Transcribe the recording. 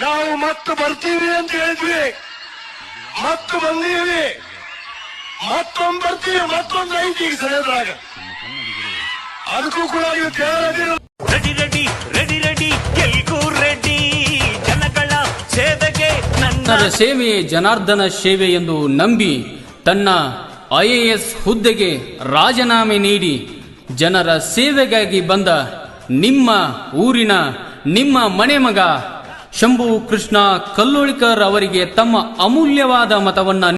ಬರ್ತೀವಿ ಅಂತ ಹೇಳಿದ್ವಿ. ಮತ್ತು ಬಂದೀವಿ. ಮತ್ತೊಂದು ಬರ್ತೀವಿ ಮತ್ತೊಂದು ಐತಿ ಈಗ ಸರಿಯಾದಾಗ ಅದಕ್ಕೂ ಕೂಡ ನೀವು ತಯಾರಾಗಿರೋ ರೆಡಿ ರೆಡಿ ರೆಡಿ ರೆಡಿ ಎಲ್ಗೂ ರೆಡಿ. ಜನಗಳ ಸೇವೆಗೆ ನನ್ನ ಸೇವೆ ಸೇವೆಯೇ ಜನಾರ್ದನ ಸೇವೆ ಎಂದು ನಂಬಿ ತನ್ನ ಐಎಎಸ್ ಹುದ್ದೆಗೆ ರಾಜೀನಾಮೆ ನೀಡಿ ಜನರ ಸೇವೆಗಾಗಿ ಬಂದ ನಿಮ್ಮ ಊರಿನ ನಿಮ್ಮ ಮನೆ ಮಗ ಶಂಭು ಕೃಷ್ಣ ಕಲ್ಲೋಳಿಕರ್ ಅವರಿಗೆ ತಮ್ಮ ಅಮೂಲ್ಯವಾದ ಮತವನ್ನ